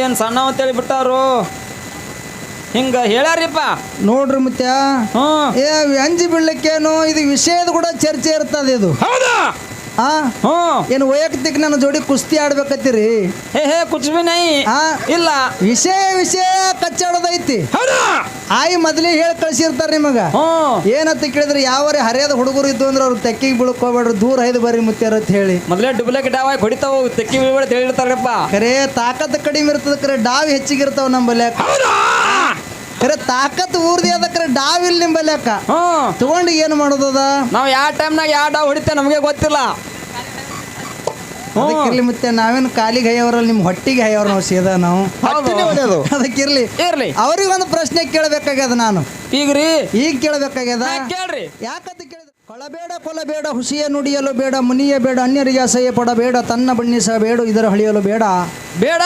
ಏನ್ ಸಣ್ಣ ಅಂತೇಳಿ ಬಿಟ್ಟಾರು? ಹಿಂಗ ಹೇಳ್ಯಾರಿಪ್ಪ. ನೋಡ್ರಿ ಮುತ್ಯ. ಹ್ಮ್. ಏ ಅಂಜಿ ಬೀಳ್ಲಿಕ್ಕೇನು ಇದು ವಿಷಯದ ಕೂಡ ಚರ್ಚೆ ಇರ್ತದೆ ಇದು. ಹೌದಾ? ಹ್ಞೂ. ಏನು ವೈಯಕ್ತಿಕ ನನ್ನ ಜೋಡಿ ಕುಸ್ತಿ ಆಡ್ಬೇಕತ್ತೀರಿ? ಹೇ ಹೇ ಕುಚ್ ಬಿ ನೈ ಇಲ್ಲ. ವಿಷಯ ವಿಷಯ ಕಚ್ಚಾಡೋದೈತಿ. ಹೌದಾ. ಆಯಿ ಮೊದಲೇ ಹೇಳಿ ಕಳ್ಸಿರ್ತಾರ ನಿಮಗ. ಏನಂತ ಕೇಳಿದ್ರೆ ಯಾವ ಹರಿಯದ ಹುಡುಗರು ಇದ್ದು ಅಂದ್ರೆ ಅವ್ರು ತೆಕ್ಕಿಗೆ ಬೀಳ್ಕೋಬೇಡ್ರಿ ದೂರ ಐದು ಬರ್ರಿ ಮುತ್ಯಾರ ಅಂತ ಹೇಳಿ. ಮೊದಲೇ ಡುಬ್ಲೆಕ್ ಡಾವ್ ಹೊಡಿತಾವ ತೆಕ್ಕಿ ಬಿಳ್ಬೇಡ ಹೇಳಿರ್ತಾರಪ್ಪ. ಕರೆ ತಾಕತ್ ಕಡಿಮೆ ಇರ್ತದ ಕರೆ ಡಾವ್ ಹೆಚ್ಚಿಗೆ ಇರ್ತಾವ ನಂಬಲ್ಲಿ ಖರೆ ತಾಕತ್ ಊರ್ದಿ ಅದಕ್ಕೆ ಡಾವ್ ಇಲ್ಲಿ ನಿಂಬಲ್ಲಿ ಅಕ್ಕ ಹ್ಮ್ ತಗೊಂಡು ಏನು ಮಾಡೋದದ? ನಾವು ಯಾವ ಟೈಮ್ನಾಗ ಯಾವ ಡಾವ್ ಹೊಡಿತೇವೆ ನಮಗೆ ಗೊತ್ತಿಲ್ಲ. ಅದಕ್ಕಿರ್ಲಿ ಮತ್ತೆ ನಾವೇನು ಕಾಲಿಗೆ ಹೈಯವ್ರಲ್ಲ ನಿಮ್ಮ ಹೊಟ್ಟಿಗೆ ಹೈಯವ್ರ ನಾವು ಸೀದಾ ನಾವು. ಹೌದು. ಅದಕ್ಕಿರ್ಲಿ ಇರ್ಲಿ. ಅವ್ರಿಗೊಂದು ಪ್ರಶ್ನೆ ಕೇಳಬೇಕಾಗ್ಯದ ನಾನು. ಈಗ ರೀ ಈಗ ಕೇಳಬೇಕಾಗ್ಯದ? ನಾ ಕೇಳ್ರಿ. ಯಾಕಂತ ಕೇಳಿದ್ರೆ ಕೊಳಬೇಡ ಕೊಲಬೇಡ ಹುಸಿಯ ನುಡಿಯಲು ಬೇಡ ಮುನಿಯ ಬೇಡ ಅನ್ಯರಿಗೆ ಅಸಹ್ಯ ಪಡಬೇಡ ತನ್ನ ಬಣ್ಣಿಸಬೇಡ ಇದರ ಹಳಿಯಲು ಬೇಡ. ಬೇಡ.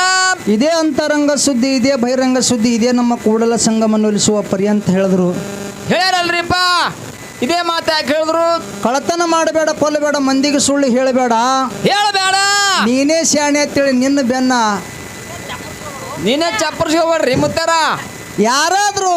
ಇದೇ ಅಂತರಂಗ ಸುದ್ದಿ ಇದೇ ಬಹಿರಂಗ ಸುದ್ದಿ ಇದೇ ನಮ್ಮ ಕೂಡಲ ಸಂಗಮನ್ನು ನಿಲ್ಲಿಸುವ ಪರ್ಯಂತ ಹೇಳಿದ್ರು. ಹೇಳ್ಯಾರಲ್ರಿಪ್ಪ ಇದೇ ಮಾತು ಯಾಕೆ ಹೇಳಿದ್ರು? ಕಳತನ ಮಾಡಬೇಡ ಕೊಲ್ಲಬೇಡ ಮಂದಿಗೆ ಸುಳ್ಳು ಹೇಳಬೇಡ. ಹೇಳಬೇಡ. ನೀನೇ ಶಾಣೆ ಅಂತೇಳಿ ನಿನ್ನ ಬೆನ್ನ. ನೀನೇ ಚಪ್ಪರ್ಸ್ಕೋಬೇಡ್ರಿ ಮುತ್ತಾರ ಯಾರಾದರೂ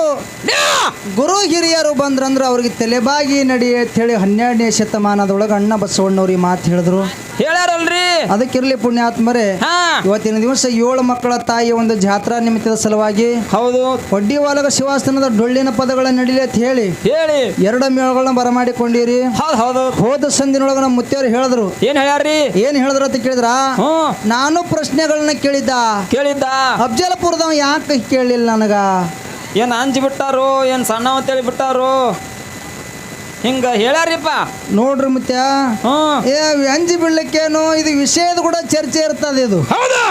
ಗುರು ಹಿರಿಯರು ಬಂದ್ರಂದ್ರೆ ಅವ್ರಿಗೆ ತಲೆಬಾಗಿ ನಡಿ ಅಂತೇಳಿ ಹನ್ನೆರಡನೇ ಶತಮಾನದೊಳಗೆ ಅಣ್ಣ ಬಸವಣ್ಣವ್ರಿಗೆ ಮಾತು ಹೇಳಿದ್ರು. ಹೇಳ್ಯಾರಲ್ರಿ? ಅದಕ್ಕಿರ್ಲಿ ಪುಣ್ಯಾತ್ಮರೇ ಹಾ. ಇವತ್ತಿನ ದಿವಸ ಏಳು ಮಕ್ಕಳ ತಾಯಿಯ ಒಂದು ಜಾತ್ರಾ ನಿಮಿತ್ತದ ಸಲುವಾಗಿ ಹೌದು. ಒಡ್ಡಿವಾಲಗ ಶಿವಾಸ್ತನದ ಡೊಳ್ಳಿನ ಪದಗಳ ನಡಿಲಿ ಅಂತ ಹೇಳಿ ಹೇಳಿ. ಎರಡು ಮೇಳಗಳನ್ನ ಬರಮಾಡಿಕೊಂಡಿರಿ. ಹೌದು ಹೌದು. ಹೋದ ಸಂದಿನೊಳಗ ನಮ್ಮ ಮುತ್ತಿಯವರು ಹೇಳಿದ್ರು. ಏನ್ ಹೇಳ್ಯಾರ್ರಿ? ಏನ್ ಹೇಳಿದ್ರು ಅಂತ ಕೇಳಿದ್ರ? ಹ್ಮ್ ನಾನು ಪ್ರಶ್ನೆಗಳನ್ನ ಕೇಳಿದ್ದ. ಕೇಳಿದ್ದ. ಅಫ್ಜಲಪುರದವ ಯಾಕೆ ಕೇಳಲಿಲ್ಲ ನನಗ? ಏನ್ ಅಂಜಿ ಬಿಟ್ಟಾರೋ? ಏನ್ ಸಣ್ಣ ಅಂತೇಳಿ ಬಿಟ್ಟಾರು? ಹಿಂಗ ಹೇಳ್ಯಾರಿಪ್ಪ ನೋಡ್ರಿ ಮುತ್ಯ. ಹ್ಮ್ ಏ ಅಂಜಿ ಬೀಳ್ಲಿಕ್ಕೇನು ಇದು ವಿಷಯದ ಕೂಡ ಚರ್ಚೆ ಇರ್ತದೆ ಇದು. ಹೌದಾ?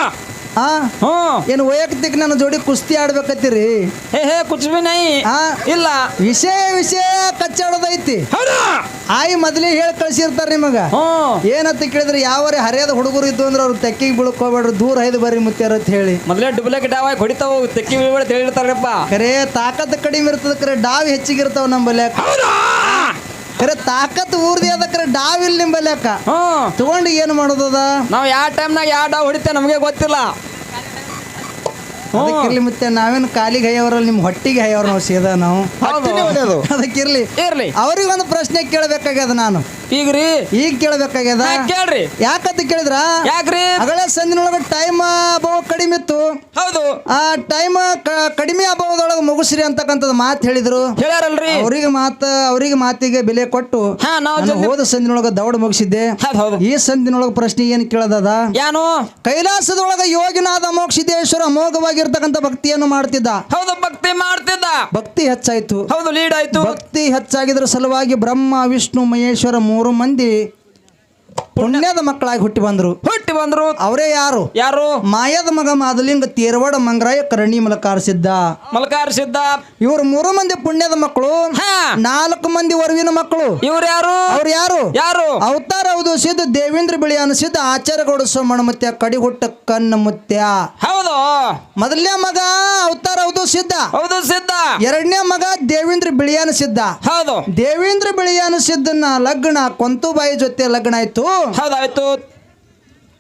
ಆ? ಹ್ಮ್ ಏನು ವೈಯಕ್ತಿಕ ನನ್ನ ಜೋಡಿ ಕುಸ್ತಿ ಆಡ್ಬೇಕತ್ತೀರಿ? ಹೇ ಹೇ ಕುಚ್ ಬಿ ನೈ. ಆ? ಇಲ್ಲ. ವಿಷಯ ವಿಷಯ ಕಚ್ಚಾಡೋದೈತಿ. ಹೌದಾ? ಆಯಿ ಮೊದಲೇ ಹೇಳಿ ಕಳ್ಸಿರ್ತಾರ ನಿಮಗ. ಹ್ಮ್ ಏನಂತ ಕೇಳಿದ್ರೆ ಯಾವರೇ ಹರಿಯದ ಹುಡುಗರು ಇದ್ದು ಅಂದ್ರೆ ಅವ್ರು ತೆಕ್ಕಿಗೆ ಬೀಳ್ಕೋಬೇಡ್ರಿ ದೂರ ಐದು ಬರ್ರಿ ಮುತ್ಯಾರ ಅಂತ ಹೇಳಿ. ಮೊದಲೇ ಡುಬ್ಲೆಕ್ ಡಾವ್ ಹೊಡಿತಾವೆ ತೆಕ್ಕಿ ಬೀಳ್ಬೇಡ ಅಂತ ಹೇಳಿರ್ತಾರಪ್ಪ ಕರೆ ತಾಕತ್ ಕಡಿಮೆ ಇರ್ತದ ಕರೆ ಡಾವ್ ಹೆಚ್ಚಿಗೆ ಇರ್ತಾವ ನಂಬಲ್ಲಿ ಹೌದಾ? ಖರೆ ತಾಕತ್ ಊರ್ದಿ ಅದ ಖರೆ ಡಾವ್ ಇಲ್ಲ ನಿಂಬಲ್ಲಿ ಅಕ್ಕ ತಗೊಂಡು ಏನು ಮಾಡೋದದ? ನಾವು ಯಾವ ಟೈಮ್ನಾಗ ಯಾವ ಡಾವ್ ಹೊಡಿತೇವೆ ನಮಗೆ ಗೊತ್ತಿಲ್ಲ. ಅದಕ್ಕಿರ್ಲಿ ಮತ್ತೆ ನಾವೇನು ಕಾಲಿಗೆ ಹೈಯವ್ರಲ್ಲ ನಿಮ್ಮ ಹೊಟ್ಟಿಗೆ ಹೈಯವ್ರ ನಾವು ಸೇದ ನಾವು? ಹೌದು. ಅದಕ್ಕಿರ್ಲಿ ಇರ್ಲಿ. ಅವ್ರಿಗೆ ಒಂದು ಪ್ರಶ್ನೆ ಕೇಳಬೇಕಾಗ್ಯದ ನಾನು. ಈಗ್ರಿ? ಈಗ ಕೇಳಬೇಕಾಗ್ಯದ? ಹಾ, ಕೇಳ್ರಿ. ಯಾಕಂತ ಕೇಳಿದ್ರ? ಯಾಕ್ರಿ? ಅಗಳ ಸಂದಿನೊಳಗ ಟೈಮ್ ಅಭಾವ ಕಡಿಮೆ ಇತ್ತು. ಹೌದು. ಆ ಟೈಮ್ ಕಡಿಮೆ ಅಭಾವದೊಳಗ ಮುಗಿಸ್ರಿ ಅಂತಕ್ಕಂಥದ್ದು ಮಾತು ಹೇಳಿದ್ರು. ಹೇಳ್ಯಾರಲ್ರಿ? ಅವ್ರಿಗೆ ಮಾತ ಅವ್ರಿಗೆ ಮಾತಿಗೆ ಬೆಲೆ ಕೊಟ್ಟು ಹಾ ನಾವ್ ನಾನು ಜಲ್ದಿ ಹೋದ ಸಂಜಿನೊಳಗ ದೌಡ್ ಮುಗಿಸಿದ್ದೆ. ಹೌದು ಹೌದು. ಈ ಸಂದಿನೊಳಗ ಪ್ರಶ್ನೆ ಏನ್ ಕೇಳದದ? ಯಾನು? ಕೈಲಾಸದೊಳಗ ಯೋಗಿನಾದ ಮೋಕ್ಷಿದೇಶ್ವರ ಅಮೋಘವಾಗಿರ್ತಕ್ಕಂಥ ಭಕ್ತಿಯನ್ನು ಮಾಡ್ತಿದ್ದ. ಹೌದು ಭಕ್ತಿ ಮಾಡ್ತಿದ್ದ. ಭಕ್ತಿ ಹೆಚ್ಚಾಯ್ತು. ಹೌದು ಲೀಡ್ ಆಯ್ತು. ಭಕ್ತಿ ಹೆಚ್ಚಾಗಿದ್ರ ಸಲುವಾಗಿ ಬ್ರಹ್ಮ ವಿಷ್ಣು ಮಹೇಶ್ವರ ಮೂರು ಮಂದಿ ಪುಣ್ಯದ ಮಕ್ಕಳಾಗಿ ಹುಟ್ಟಿ ಬಂದ್ರು. ಹುಟ್ಟಿ ಬಂದ್ರು. ಅವರೇ ಯಾರು? ಯಾರು? ಮಾಯದ ಮಗ ಮಾದಲಿಂಗ ತೇರವಾಡ ಮಂಗರಾಯ ಕರಣಿ ಮಲಕಾರಿಸಿದ್ದ. ಮಲಕಾರಿಸಿದ್ದ. ಇವ್ರ ಮೂರು ಮಂದಿ ಪುಣ್ಯದ ಮಕ್ಕಳು ಹಾ. ನಾಲ್ಕು ಮಂದಿ ವರ್ವಿನ ಮಕ್ಕಳು. ಇವ್ರು ಯಾರು? ಅವ್ರು ಯಾರು? ಯಾರು? ಅವತಾರ ಹೌದು ಸಿದ್ಧ ದೇವೇಂದ್ರ ಬಿಳಿ ಅನಿಸಿದ್ದ ಆಚಾರ್ಯಗೌಡ ಸೋಮಣ್ಣ ಮುತ್ಯ ಕಡಿಹುಟ್ಟ ಕಣ್ಣ ಮುತ್ಯ. ಹೌದು. ಮೊದಲನೇ ಮಗ ಅವತಾರ ಹೌದು ಸಿದ್ಧ ಹೌದು ಸಿದ್ಧ ಎರಡನೇ ಮಗ ದೇವೇಂದ್ರ ಬಿಳಿಯಾನ ಸಿದ್ಧ ಹೌದು. ದೇವೇಂದ್ರ ಬಿಳಿಯಾನ ಸಿದ್ಧನ ಲಗ್ನ ಕೊಂತುಬಾಯಿ ಜೊತೆ ಲಗ್ನ ಆಯ್ತು. ಹೌದಾಯ್ತು.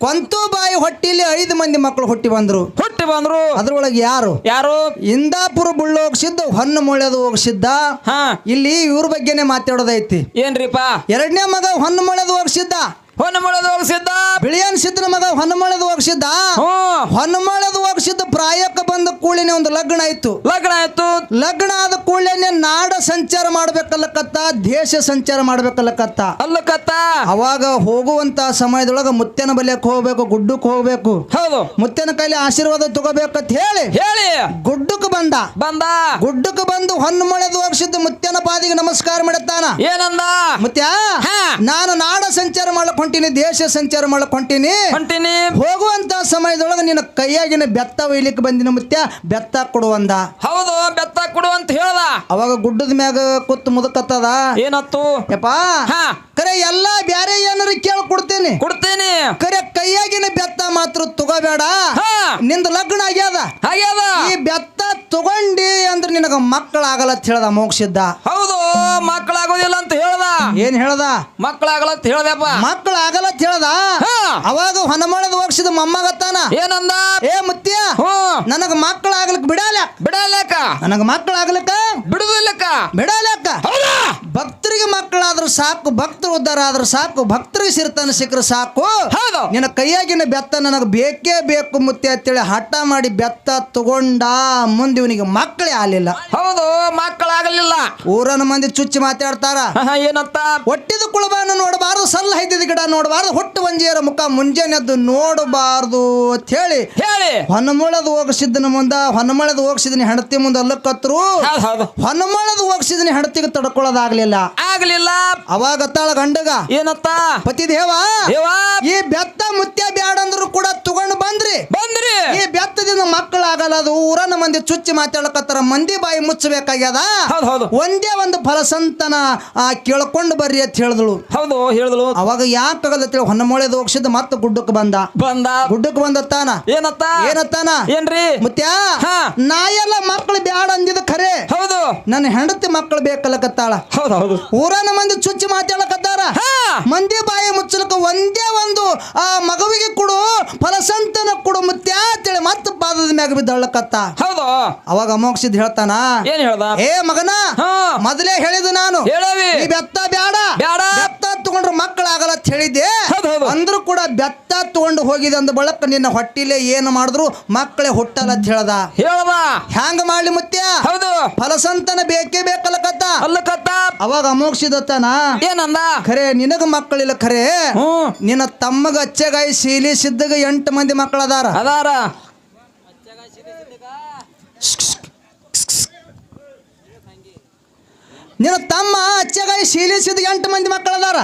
ಕೊಂತುಬಾಯಿ ಹೊಟ್ಟಿಲಿ ಐದು ಮಂದಿ ಮಕ್ಕಳು ಹುಟ್ಟಿ ಬಂದ್ರು. ಹುಟ್ಟಿ ಬಂದ್ರು. ಅದ್ರೊಳಗೆ ಯಾರು? ಯಾರು? ಇಂದಾಪುರ ಬುಳ್ಳು ಹೋಗ್ಸಿದ್ದ ಹೊನ್ನು ಮೊಳೆದು ಹೋಗ್ಸಿದ್ದ. ಹಾ. ಇಲ್ಲಿ ಇವ್ರ ಬಗ್ಗೆನೆ ಮಾತಾಡೋದೈತಿ. ಏನ್ರಿಪಾ? ಎರಡನೇ ಮಗ ಹೊನ್ನು ಮೊಳೆದು ಹೋಗ್ಸಿದ್ದ. ಹೊನ್ನ ಮಾಡೋದು ಹೋಗಿ ಸಿದ್ಧ ಬಿಳಿಯನ್ ಸಿದ್ಧನ ಮಗ ಹೊನ್ನಮಳದ ಮೊಳೆದು ಹೊನ್ನಮಳದ ಮೊಳೆದು ಪ್ರಾಯಕ್ಕೆ ಬಂದ ಕೂಳಿನ ಒಂದು ಲಗ್ನ ಆಯ್ತು. ಲಗ್ನ ಆಯ್ತು. ಲಗ್ನ ಆದ ಕೂಳಿನ ನಾಡ ಸಂಚಾರ ಮಾಡ್ಬೇಕಲ್ಲಕತ್ತ ದೇಶ ಸಂಚಾರ ಮಾಡ್ಬೇಕಲ್ಲಕತ್ತ. ಅಲ್ಲಕತ್ತ? ಅವಾಗ ಹೋಗುವಂತ ಸಮಯದೊಳಗ ಮುತ್ಯನ ಬಲಿಯಕ್ಕೆ ಹೋಗ್ಬೇಕು ಗುಡ್ಡಕ್ಕೆ ಹೋಗ್ಬೇಕು. ಹೌದು. ಮುತ್ಯನ ಕೈಲಿ ಆಶೀರ್ವಾದ ತಗೋಬೇಕಂತ ಹೇಳಿ ಹೇಳಿ. ಗುಡ್ಡಕ್ಕೆ ಬಂದ. ಬಂದ. ಗುಡ್ಡಕ್ಕೆ ಬಂದು ಹೊನ್ನಮಳದ ಮೊಳೆದು ಮುತ್ತೆನ ಮುತ್ಯನ ಪಾದಿಗೆ ನಮಸ್ಕಾರ ಮಾಡುತ್ತಾನ ಏನಂದ? ಮುತ್ಯ ಹಾ. ನಾನು ನಾಡ ಸಂಚಾರ ಮಾಡಕ್ ಹೊಂಟೀನಿ ದೇಶ ಸಂಚಾರ ಮಾಡಕ್ ಹೊಂಟಿನಿ. ಹೊಂಟಿನಿ. ಹೋಗುವಂತ ಸಮಯದೊಳಗ ನಿನ್ನ ಕೈಯಾಗಿನ ಬೆತ್ತ ಒಯ್ಲಿಕ್ಕೆ ಬಂದಿನ ಮುತ್ಯ ಬೆತ್ತ ಕೊಡುವಂದ ಹೌದು ಬೆತ್ತ ಕೊಡು ಅಂತ ಹೇಳ್ದ. ಅವಾಗ ಗುಡ್ಡದ ಮ್ಯಾಗ ಕೂತ್ ಮುದಕತ್ತದ. ಏನತ್ತು? ಯಪ್ಪ ಹಾ. ಕರೆ ಎಲ್ಲಾ ಬ್ಯಾರೆ ಏನಾರ ಕೇಳಿ ಕೊಡ್ತೇನೆ. ಕೊಡ್ತೀನಿ. ಕರೆ ಕೈಯಾಗಿನ ಬೆತ್ತ ಮಾತ್ರ ತಗೋಬೇಡ. ನಿಂದ ಲಗ್ನ ಆಗ್ಯದ. ಆಗ್ಯದ. ಈ ಬೆತ್ತ ತಗೊಂಡಿ ಅಂದ್ರೆ ನಿನಗ ಮಕ್ಕಳಾಗಲ್ಲ ಅಂತ ಹೇಳ್ದ ಮೋಕ್ಷಿದ್ದ. ಹೌದು ಮಕ್ಕಳಾಗೋದಿಲ್ಲ ಅಂತ ಹೇಳ್ದ. ಏನ್ ಹೇಳ್ದ? ಮಕ್ಕಳಾಗಲ್ಲ ಅಂತ ಹೇಳ್ದಪ್ಪ. ಮಕ್ಕಳಾಗಲ್ಲ ಅಂತ ಹೇಳ್ದ? ಹಾ. ಅವಾಗ ಹೊನಮಳದ ಹೋಗ್ಸಿದ ಮೊಮ್ಮಗತ್ತಾನ? ಏನಂದ? ಏ ಮುತ್ಯ ಬಿಡಾಲಕ್ಕ ನನಗೆ ಮಕ್ಕಳಾಗ್ಲಿಕ್ಕ? ಬಿಡುದಿಲ್ಲಕ್ಕ. ಬಿಡಾಲಕ್ಕ ಹೌದಾ? ಭಕ್ತರಿಗೆ ಮಕ್ಕಳಾದ್ರೂ ಸಾಕು ಭಕ್ತರು ಉದ್ಧಾರ ಆದ್ರೂ ಸಾಕು ಭಕ್ತರಿಗೆ ಸಿರ್ತಾನ ಸಿಕ್ಕರೆ ಸಾಕು. ನಿನ್ನ ಕೈಯಾಗಿನ ಬೆತ್ತ ನನಗೆ ಬೇಕೇ ಬೇಕು ಮುತ್ತೆ ಅಂತೇಳಿ ಹಠ ಮಾಡಿ ಬೆತ್ತ ತಗೊಂಡ ಮುಂದೆ ಇವನಿಗೆ ಮಕ್ಕಳೇ ಆಲಿಲ್ಲ ಹೌದು. ಮಕ್ಕಳಾಗಲಿಲ್ಲ. ಊರನ ಮಂದಿ ಚುಚ್ಚಿ ಮಾತಾಡ್ತಾರ. ಏನಂತ? ಹೊಟ್ಟಿದ ಕುಳಬಾನ ನೋಡಬಾರ್ದು ಸಲ್ಲ ಹೈದಿದ ಗಿಡ ನೋಡಬಾರ್ದು ಹುಟ್ಟು ಒಂಜಿಯರ ಮುಖ ಮುಂಜಾನೆದ್ದು ನೋಡಬಾರ್ದು ಅಂತ ಹೇಳಿ. ಹೇಳಿ. ಹೊನ್ನಮಳದ ಹೋಗಿಸಿದ್ದನ ಮುಂದ ಹೊನ್ನಮಳದ ಹೋಗಿಸಿದನಿ ಹೆಂಡತಿ ಮುಂದೆ ಅಲ್ಲಕ್ಕತ್ರು. ಹೊನ್ನಮಳದ ಹೋಗಿಸಿದನಿ ಹೆಂಡತಿಗೆ ತಡ್ಕೊಳ್ಳೋದಾಗ್ಲಿಲ್ಲ. ಆಗ್ಲಿಲ್ಲ. ಅವಾಗ ತಾಳ ಗಂಡಗ ಏನತ್ತ ಪತಿ ದೇವ ಈ ಬೆತ್ತ ಮುತ್ಯ ಬ್ಯಾಡಂದ್ರು ಕೂಡ ಬಂದ್ರಿ ಬಂದ್ರಿ ಈ ಬೆತ್ತದಿಂದ ಮಕ್ಕಳಾಗಲ್ಲ ಅದು ಊರನ ಮಂದಿ ಚುಚ್ಚಿ ಮಾತಾಡಕತ್ತಾರ ಮಂದಿ ಬಾಯಿ ಮುಚ್ಚಬೇಕಾಗ್ಯದ? ಹೌದು ಹೌದು. ಒಂದೇ ಒಂದು ಫಲಸಂತನ ಆ, ಕೇಳ್ಕೊಂಡು ಬರ್ರಿ ಅಂತ ಹೇಳಿದಳು. ಹೌದು ಹೇಳಿದಳು. ಅವಾಗ ಯಾಕಾಗಲ್ಲ ಹೊನ್ನಮೋಳೆ ಹೋಗ್ಸಿದ್ ಮತ್ತೆ ಗುಡ್ಡಕ್ಕೆ ಬಂದ. ಬಂದ. ಗುಡ್ಡಕ್ಕೆ ಬಂದತ್ತಾನ? ಏನತ್ತ? ಏನತ್ತಾನ? ಏನ್ರಿ? ಮುತ್ಯ ಹಾ. ನಾ ಎಲ್ಲ ಮಕ್ಕಳು ಬ್ಯಾಡ ಅಂದಿದ ಖರೆ. ಹೌದು. ನನ್ನ ಹೆಂಡತಿ ಮಕ್ಕಳು ಬೇಕಲ್ಲಕತ್ತಾಳ. ಹೌದು ಹೌದು. ಊರನ ಮಂದಿ ಚುಚ್ಚಿ ಮಾತಾಡಕತ್ತಾರ ಮಂದಿ ಬಾಯಿ ಮುಚ್ಚಲಕ್ಕ ಒಂದೇ ಒಂದು ಆ ಮಗುವಿಗೆ ಕೊಡು ಫಲಸಂತನ ಕೊಡು ಮುತ್ಯ ಅಂತೇಳಿ ಮತ್ತೆ ಪಾದದ ಮ್ಯಾಗ ಬಿದ್ದಳಕತ್ತ. ಹೌದು. ಅವಾಗ ಅಮೋಕ್ಷಿದ್ ಹೇಳ್ತಾನ ಏನ್ ಹೇಳ್ದ? ಏ ಮಗನ ಮೊದಲೇ ಹೇಳಿದ ನಾನು ಹೇಳವಿ. ಬೆತ್ತ ಬ್ಯಾಡ ಬ್ಯಾಡ. ಅಂದ್ರೂ ಕೂಡ ಬೆತ್ತ ತಗೊಂಡು ಹೋಗಿದೆ ಅಂದ ಬಳಕ ನಿನ್ನ ಹೊಟ್ಟಿಲೆ ಏನು ಮಾಡಿದ್ರು ಮಕ್ಕಳೇ ಹುಟ್ಟಲ್ಲ ಅಂತ ಹೇಳ್ದ. ಹೇಳ್ದ ಹ್ಯಾಂಗ ಮಾಡ್ಲಿ ಮುತ್ಯ? ಹೌದು. ಫಲಸಂತನ ಬೇಕೇ ಬೇಕಲ್ಲಕತ್ತ ಅಲ್ಲ ಕತ್ತ. ಅವಾಗ ಅಮೋಕ್ಷಿದತ್ತನ? ಏನಂದ? ಖರೆ ನಿನಗ ಮಕ್ಕಳಿಲ್ಲ ಖರೆ. ನಿನ್ನ ತಮ್ಮಗ ಅಚ್ಚಗಾಯಿ ಸೀಲಿ ಸಿದ್ದಗ ಎಂಟು ಮಂದಿ ಮಕ್ಕಳದಾರ. ಅದಾರ. ನಿನ್ನ ತಮ್ಮ ಅಚ್ಚಗಾಯಿ ಶೀಲಿಸಿದ ಎಂಟು ಮಂದಿ ಮಕ್ಕಳದಾರ.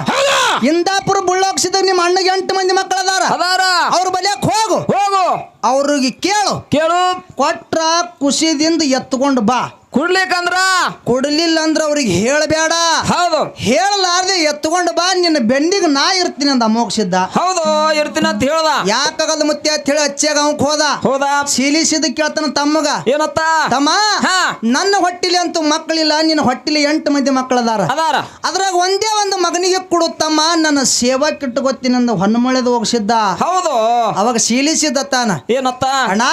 ಇಂದಾಪುರ ಬುಳ್ಳೋಕ್ಸಿದ ನಿಮ್ಮ ಅಣ್ಣಗೆ ಎಂಟು ಮಂದಿ ಮಕ್ಕಳದಾರ. ಅದಾರ? ಅವ್ರ ಬಲಿಯಕ್ ಹೋಗು. ಹೋಗು. ಅವ್ರಿಗೆ ಕೇಳು. ಕೇಳು. ಕೊಟ್ರ ಖುಷಿದಿಂದ ಎತ್ಕೊಂಡು ಬಾ. ಕುಡ್ಲಿಕ್ಕಂದ್ರ? ಕೊಡಲಿಲ್ಲ ಅಂದ್ರೆ ಅವ್ರಿಗೆ ಹೇಳಬೇಡ ಹೌದು. ಹೇಳಲಾರ್ದೆ ಎತ್ಕೊಂಡು ಬಾ ನಿನ್ನ ಬೆಂಡಿಗೆ ನಾ ಇರ್ತೀನಿ ಅಂದ ಅಮೋಕ್ಷಿದ್ದ ಹೌದು ಇರ್ತೀನಿ ಅಂತ ಹೇಳ್ದ. ಯಾಕಾಗಲ್ಲ ಮುತ್ತೆ ಅಂತ ಹೇಳಿ ಅಚ್ಚಾಗ ಅವಕ್ ಹೋದ. ಹೋದ. ಸೀಲಿಸಿದ ಕೇಳ್ತಾನ ತಮ್ಮಗ. ಏನತ್ತ? ತಮ್ಮ ಹಾ. ನನ್ನ ಹೊಟ್ಟಿಲಿ ಅಂತೂ ಮಕ್ಕಳಿಲ್ಲ ನಿನ್ನ ಹೊಟ್ಟಿಲಿ ಎಂಟು ಮಂದಿ ಮಕ್ಕಳದಾರ. ಅದಾರ. ಅದ್ರಾಗ ಒಂದೇ ಒಂದು ಮಗನಿಗೆ ಕೊಡುತ್ತಮ್ಮ ತಮ್ಮ ನನ್ನ ಸೇವಾ ಕಿಟ್ಟು ಗೊತ್ತಿನ ಅಂದ ಹೊನ್ನಮಳೆದ ಹೋಗ್ಸಿದ್ದ. ಹೌದು. ಅವಾಗ ಸೀಲಿಸಿದ್ದ ತಾನ. ಏನತ್ತ? ಅಣ್ಣ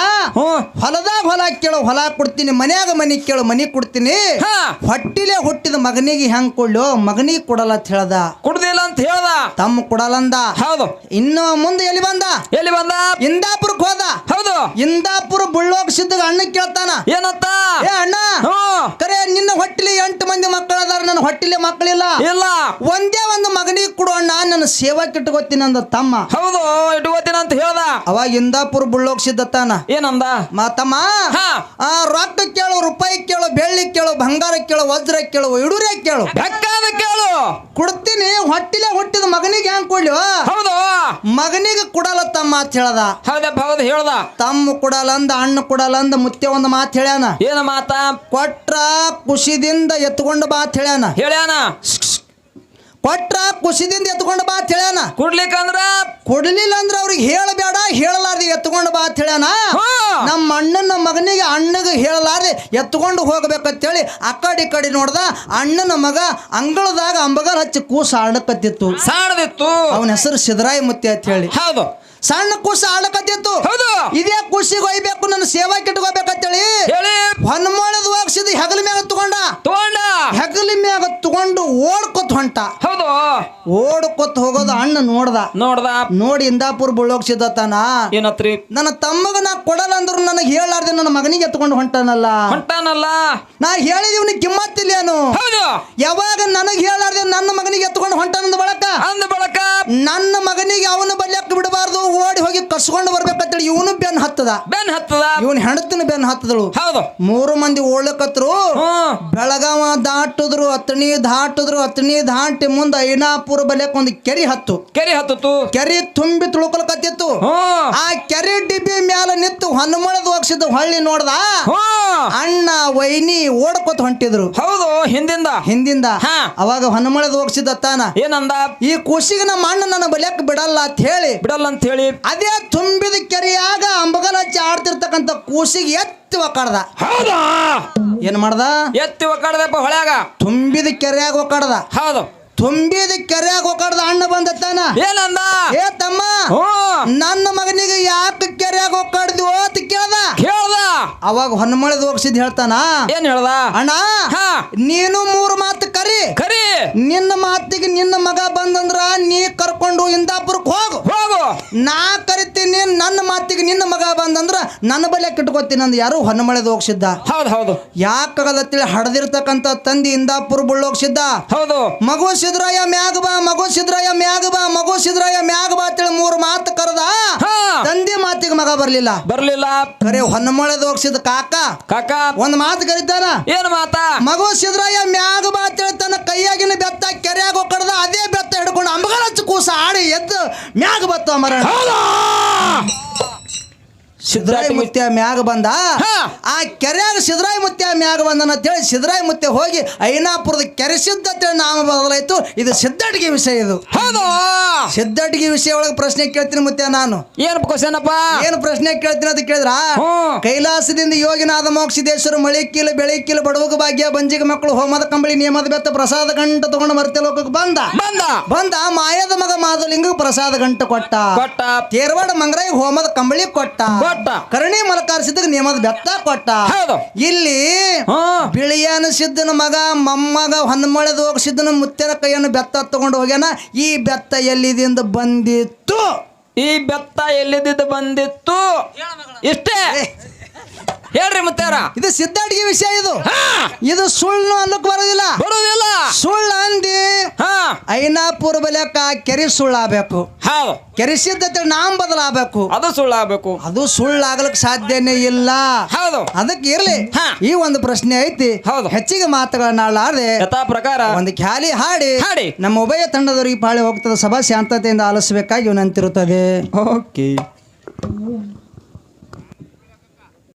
ಹೊಲದಾಗ ಹೊಲ ಕೇಳು ಹೊಲ ಕೊಡ್ತೀನಿ ಮನ್ಯಾಗ ಮನಿ ಕೇಳು ಮನಿ ಕೊಡ್ತೀನಿ. ಹಾ. ಹೊಟ್ಟಿಲೆ ಹುಟ್ಟಿದ ಮಗನಿಗೆ ಹೆಂಗ್ ಕೊಡ್ಲು ಮಗನಿಗೆ ಕೊಡಲ್ಲ ಅಂತ ಹೇಳ್ದ. ಕುಡ್ದಿಲ್ಲ ಅಂತ ಹೇಳ್ದ. ತಮ್ಮ ಕೊಡಲಂದ. ಹೌದು. ಇನ್ನು ಮುಂದೆ ಎಲ್ಲಿ ಬಂದ? ಎಲ್ಲಿ ಬಂದ? ಇಂದಾಪುರಕ್ಕೆ ಹೋದ. ಹೌದು. ಇಂದಾಪುರ ಬುಳ್ಳೋಗ ಸಿದ್ಧ ಅಣ್ಣ ಕೇಳ್ತಾನ. ಏನತ್ತ? ಏ ಅಣ್ಣ ಹ್ಮ್ ಕರೆ ನಿನ್ನ ಹೊಟ್ಟಿಲಿ ಎಂಟು ಮಂದಿ ಮಕ್ಕಳದಾರ ನನ್ನ ಹೊಟ್ಟಿಲಿ ಮಕ್ಕಳಿಲ್ಲ. ಇಲ್ಲ. ಒಂದೇ ಒಂದು ಮಗನಿಗೆ ಕೊಡು ಅಣ್ಣ ನನ್ನ ಸೇವಾ ಕಿಟ್ಕೋತೀನಿ ಅಂದ ತಮ್ಮ. ಹೌದು ಇಟ್ಕೋತೀನಿ ಅಂತ ಹೇಳ್ದ. ಅವಾಗ ಇಂದಾಪುರ ಬುಳ್ಳೋಗ್ ಸಿದ್ದತ್ತಾನ ಏನಂದ? ಮಾ ತಮ್ಮ ಹಾ. ಆ ರೊಕ್ಕ ಕೇಳು ರೂಪಾಯಿ ಕೇಳು. ಬೆಳ್ಳಿ ಕೇಳು ಬಂಗಾರ ಕೇಳು ವಜ್ರ ಕೇಳು ಇಡುರೆ ಕೇಳು. ಬೆಕ್ಕಾದ ಕೇಳು. ಕೊಡ್ತೀನಿ ಹೊಟ್ಟಿಲೆ ಹುಟ್ಟಿದ ಮಗನಿಗೆ ಹೆಂಗ್ ಕೊಡ್ಲಿ ಹೌದು. ಮಗನಿಗೆ ಕೊಡಲ್ಲ ತಮ್ಮ ಮಾತು ಹೇಳದ. ಹೌದಪ್ಪ ಹೌದು ಹೇಳ್ದ. ತಮ್ಮ ಕೊಡಲ್ಲ ಅಂದ ಅಣ್ಣ ಕೊಡಲ್ಲ ಅಂದ ಮುತ್ತೆ ಒಂದು ಮಾತು ಹೇಳ್ಯಾನ. ಏನ ಮಾತಾ? ಕೊಟ್ರ ಖುಷಿದಿಂದ ಎತ್ಕೊಂಡು ಮಾತು ಹೇಳ್ಯಾನ. ಹೇಳ್ಯಾನ. ಕೊಟ್ರ ಕುಸಿದಿಂದ ಎತ್ಕೊಂಡು ಬಾ ಅಂತ ಹೇಳ್ಯಾನ. ಕುಡ್ಲಿಕ್ಕಂದ್ರ? ಕೊಡ್ಲಿಲ್ಲ ಅಂದ್ರ ಅವ್ರಿಗೆ ಹೇಳಬೇಡ ಹೇಳಲಾರ್ದೆ ಎತ್ಕೊಂಡು ಬಾ ಅಂತ ಹೇಳ್ಯಾನ. ನಮ್ಮ ಅಣ್ಣನ ಮಗನಿಗೆ ಅಣ್ಣಗೆ ಹೇಳಲಾರ್ದೆ ಎತ್ಕೊಂಡು ಹೋಗ್ಬೇಕಂತೇಳಿ ಆ ಕಡೆ ಈ ಕಡೆ ನೋಡ್ದ ಅಣ್ಣನ ಮಗ ಅಂಗಳದಾಗ ಅಂಬಗಲ್ ಹಚ್ಚಿ ಕೂಸ ಆಡಕತ್ತಿತ್ತು ಸಾಣದಿತ್ತು ಅವನ ಹೆಸರು ಸಿದ್ದರಾಯ ಮುತ್ತೆ ಅಂತ ಹೇಳಿ. ಹೌದು. ಸಣ್ಣ ಕೂಸ ಆಡಕತ್ತಿತ್ತು. ಹೌದು. ಇದೇ ಖುಷಿಗೆ ಒಯ್ಬೇಕು ನನ್ನ ಸೇವಾ ಕಿಟ್ಕೋಬೇಕಂತೇಳಿ ಹೇಳಿ. ಹೊನ್ಮೋಳದ ಹೋಗ್ಸಿದ್ ಹೆಗಲ ಮ್ಯಾಗ ತಗೊಂಡ. ತಗೊಂಡ. ಹೆಗಲ ಮ್ಯಾಗ ತಗೊಂಡು ಓಡ್ಕೊತ್ ಹೊಂಟ. ಹೌದು. ಓಡ್ಕೊತ್ ಹೋಗೋದು ಅಣ್ಣ ನೋಡ್ದ. ನೋಡ್ದ. ನೋಡಿ ಇಂದಾಪುರ ಬುಳ್ಳೋಗ್ಸಿದ್ದತಾನ ಏನತ್ರಿ? ನನ್ನ ತಮ್ಮಗ ನಾ ಕೊಡಲ್ಲ ಅಂದ್ರು ನನಗೆ ಹೇಳಾರ್ದೆ ನನ್ನ ಮಗನಿಗೆ ಎತ್ಕೊಂಡು ಹೊಂಟಾನಲ್ಲ. ಹೊಂಟಾನಲ್ಲ. ನಾ ಹೇಳಿದೀವ್ನಿ ಕಿಮ್ಮತ್ತಿಲ್ಲೇನು ಹೌದು. ಯಾವಾಗ ನನಗೆ ಹೇಳಾರ್ದೆ ನನ್ನ ಮಗನಿಗೆ ಎತ್ಕೊಂಡು ಹೊಂಟಾನಂದ ಬಳಕ? ಅಂದ ಬಳಕ. ನನ್ನ ಮಗನಿಗೆ ಅವನು ಬಲ್ಯಕ್ಕೆ ಬಿಡಬಾರ್ದು. ಓಡಿ ಹೋಗಿ ಕಸ್ಕೊಂಡು ಬರ್ಬೇಕಂತೇಳಿ ಇವನು ಬೆನ್ ಹತ್ತದ. ಬೆನ್ ಹತ್ತದ. ಇವನ್ ಹೆಂಡತಿನ ಬೆನ್ ಹತ್ತದಳು. ಹೌದು. ಮೂರು ಮಂದಿ ಓಡ್ಲಕತ್ರು. ಬೆಳಗಾವ ದಾಟಿದ್ರು ಅತಣಿ ದಾಟಿದ್ರು ಅತ್ಣಿ ದಾಟಿ ಮುಂದೆ ಐನಾಪುರ ಬಲ್ಯಕ್ ಒಂದು ಕೆರಿ ಹತ್ತು. ಕೆರೆ ಹತ್ತಿತ್ತು. ಕೆರಿ ತುಂಬಿ ತುಳುಕಲಕತ್ತಿತ್ತು. ಹ್ಮ್ ಆ ಕೆರೆ ಡಿಬ್ಬಿ ಮ್ಯಾಲ ನಿಂತು ಹನುಮಳದ ಹೋಗ್ಸಿದ್ದು ಹೊಳ್ಳಿ ನೋಡ್ದ. ಅಣ್ಣ ವೈನಿ ಓಡ್ಕೊತ ಹೊಂಟಿದ್ರು. ಹೌದು ಹಿಂದಿಂದ. ಹಿಂದಿಂದ. ಅವಾಗ ಹನುಮಳದ ಹೋಗ್ಸಿದ್ದ ತಾನ ಏನಂದ? ಈ ಖುಷಿಗೆ ನಮ್ಮ ಅಣ್ಣ ನನ್ನ ಬಲಕ್ ಬಿಡಲ್ಲ ಅಂತ ಹೇಳಿ ಬಿಡಲ್ಲ ಅಂತ ಹೇಳಿ ಅದೇ ತುಂಬಿದ ಕೆರೆಯಾಗ ಅಂಬಗಲ ಹಚ್ಚಿ ಆಡ್ತಿರ್ತಕ್ಕಂಥ ಕೂಸಿಗೆ ಎತ್ತಿ ಒಕ್ಕಾಡ್ದ ಹೌದಾ? ಏನ್ ಮಾಡ್ದ? ಎತ್ತಿ ಒಕ್ಕಾಡ್ದಪ್ಪ ಹೊಳ್ಯಾಗ. ತುಂಬಿದ ಕೆರೆಯಾಗ ಒಕ್ಕಾಡ್ದ. ಹೌದು. ತುಂಬಿದ ಕೆರೆಯಾಗ ಒಕ್ಕಾಡ್ದ ಅಣ್ಣ ಬಂದತ್ತಾನ? ಏನಂದ? ಏ ತಮ್ಮ ನನ್ನ ಮಗನಿಗೆ ಯಾಕೆ ಕೆರೆಯಾಗ ಒಕ್ಕಾಡ್ದು ಅಂತ ಕೇಳ್ದ. ಕೇಳ್ದ. ಅವಾಗ ಹೊನ್ಮಳದ ಹೋಗ್ಸಿದ್ ಹೇಳ್ತಾನ ಏನ್ ಹೇಳ್ದ? ಅಣ್ಣ ಹಾ. ನೀನು ಮೂರು ಮಾತು ಕರಿ. ಕರಿ. ನಿನ್ನ ಮಾತಿಗೆ ನಿನ್ನ ಮಗ ಬಂದಂದ್ರ ಹೋಗು ನಾ ಕರಿತೀನಿ ನನ್ನ ಮಾತಿಗೆ ನಿನ್ನ ಮಗ ಬಂದಂದ್ರ ನನ್ನ ಬಲೆ ಕಿಟ್ಕೋತೀನಿ ಅಂದ್ ಯಾರು ಹೊನ್ನಮಳೆದ ಹೋಗ್ಸಿದ್ದ? ಹೌದು ಹೌದು. ತಿಳಿ ಹಡದಿರ್ತಕ್ಕಂಥ ತಂದಿ ಇಂದಾಪುರ ಬುಳ್ಳೋಗ್ಸಿದ್ದ? ಹೌದು. ಮಗು ಸಿದ್ರಾಯ ಮ್ಯಾಗ ಬಾ ಮಗು ಸಿದ್ರಾಯ ಮ್ಯಾಗ ಬಾ ಮಗು ಸಿದ್ರಾಯ ಮ್ಯಾಗ ಬಾ ಅಂತೇಳಿ ಮೂರು ಮಾತು ಕರೆದ ತಂದೆ ಮಾತಿಗೆ ಮಗ ಬರ್ಲಿಲ್ಲ. ಬರ್ಲಿಲ್ಲ. ಕರೆ ಹೊನ್ನಮಳೆದ ಹೋಗ್ಸಿದ ಕಾಕ? ಕಾಕ. ಒಂದ್ ಮಾತು ಕರಿತಾನ? ಏನ್ ಮಾತಾ? ಮಗು ಸಿದ್ರಾಯ ಮ್ಯಾಗ ಬಾ ಅಂತೇಳಿ ತನ್ನ ಕೈಯಾಗಿನ ಬೆತ್ತ ಕೆರೆಯಾಗ ಹೋಗ್ಕಡ್ದ ಅದೇ ಬೆತ್ತ ಹಿಡ್ಕೊಂಡು ಅಂಬಗಳ ಹಚ್ಚ ಕೂಸ ಆಡಿ ಎದ್ದು ಮ್ಯಾಗ ಬತ್ತ ಮರ ಅಮರ ಸಿದ್ರಾಯ ಮುತ್ಯ ಮ್ಯಾಗ ಬಂದ ಆ ಕೆರೆಯಾಗ ಸಿದ್ರಾಯಿ ಮುತ್ಯ ಮ್ಯಾಗ ಬಂದನ ಅಂತೇಳಿ ಸಿದ್ರಾಯ ಮುತ್ಯ ಹೋಗಿ ಐನಾಪುರದ ಕೆರೆ ಸಿದ್ಧ ಅಂತೇಳಿ ನಾಮ ಬದಲಾಯ್ತು. ಇದು ಸಿದ್ಧಟಿಗೆ ವಿಷಯ ಇದು. ಹೌದು? ಸಿದ್ಧಟಿಗೆ ವಿಷಯ ಒಳಗೆ ಪ್ರಶ್ನೆ ಕೇಳ್ತೀನಿ ಮುತ್ಯ ನಾನು. ಏನ್ ಕ್ವಶನ್ ಅಪ್ಪ ಏನು ಪ್ರಶ್ನೆ ಕೇಳ್ತೀನಿ ಅಂತ ಕೇಳಿದ್ರ. ಕೈಲಾಸದಿಂದ ಯೋಗಿನಾದ ಮೋಕ್ಷಿದೇಶ್ವರ ಮಳಿ ಕೀಲು ಬೆಳಿ ಕೀಲು ಬಡವಗ ಭಾಗ್ಯ ಬಂಜಿಗ ಮಕ್ಕಳು ಹೋಮದ ಕಂಬಳಿ ನಿಯಮದ ಬೆತ್ತ ಪ್ರಸಾದ ಗಂಟ ತಗೊಂಡು ಮರ್ತೆ ಲೋಕಕ್ಕೆ ಬಂದ. ಬಂದ. ಬಂದ ಮಾಯದ ಮಗ ಮಾಧುಲಿಂಗ ಪ್ರಸಾದ ಗಂಟ ಕೊಟ್ಟ. ಕೊಟ್ಟ. ತೇರ್ವಾಡ ಮಂಗರಾಯಿ ಹೋಮದ ಕಂಬಳಿ ಕೊಟ್ಟ. ಕೊಟ್ಟ. ಕರ್ಣಿ ಮಲಕಾರಿಸಿದ್ದಕ್ಕೆ ನಿಯಮದ ಬೆತ್ತ ಕೊಟ್ಟ. ಹೌದು. ಇಲ್ಲಿ ಬಿಳಿಯನ ಸಿದ್ದನ ಮಗ ಮೊಮ್ಮಗ ಹೊನ್ನಮಳೆದ ಹೋಗ ಸಿದ್ದನ ಮುತ್ತಿನ ಕೈಯನ್ನು ಬೆತ್ತ ತಗೊಂಡು ಹೋಗ್ಯಾನ. ಈ ಬೆತ್ತ ಎಲ್ಲಿದಿಂದ ಬಂದಿತ್ತು? ಈ ಬೆತ್ತ ಎಲ್ಲಿದ್ದ ಬಂದಿತ್ತು? ಇಷ್ಟೇ. ಹೇಳ್ರಿ ಮುತ್ತಾರ. ಇದು ಸಿದ್ಧಾಟಿಗೆ ವಿಷಯ ಇದು. ಇದು ಸುಳ್ಳು ಅನ್ನಕ್ ಬರೋದಿಲ್ಲ. ಬರೋದಿಲ್ಲ. ಸುಳ್ಳು ಅಂದಿ ಐನಾಪುರ ಬಲಕ ಕೆರೆ ಸುಳ್ಳಾಗಬೇಕು. ಹೌದು ಕೆರೆ ಸಿದ್ಧತೆ ನಾಮ ಬದಲಾಗಬೇಕು. ಅದು ಸುಳ್ಳಾಗಬೇಕು. ಅದು ಸುಳ್ಳಾಗ್ಲಿಕ್ಕೆ ಸಾಧ್ಯನೇ ಇಲ್ಲ. ಹೌದು. ಅದಕ್ಕೆ ಇರ್ಲಿ. ಈ ಒಂದು ಪ್ರಶ್ನೆ ಐತಿ. ಹೌದು. ಹೆಚ್ಚಿಗೆ ಮಾತುಗಳನ್ನ ಆಡಲಾರ್ದೆ ಯಥಾ ಪ್ರಕಾರ ಒಂದು ಖ್ಯಾಲಿ ಹಾಡಿ ಹಾಡಿ. ನಮ್ಮ ಉಭಯ ತಂಡದವರಿಗೆ ಪಾಳಿ ಹೋಗ್ತದೆ. ಸಭಾ ಶಾಂತತೆಯಿಂದ ಆಲಿಸಬೇಕಾಗಿ ವಿನಂತಿರುತ್ತದೆ ಓಕೆ.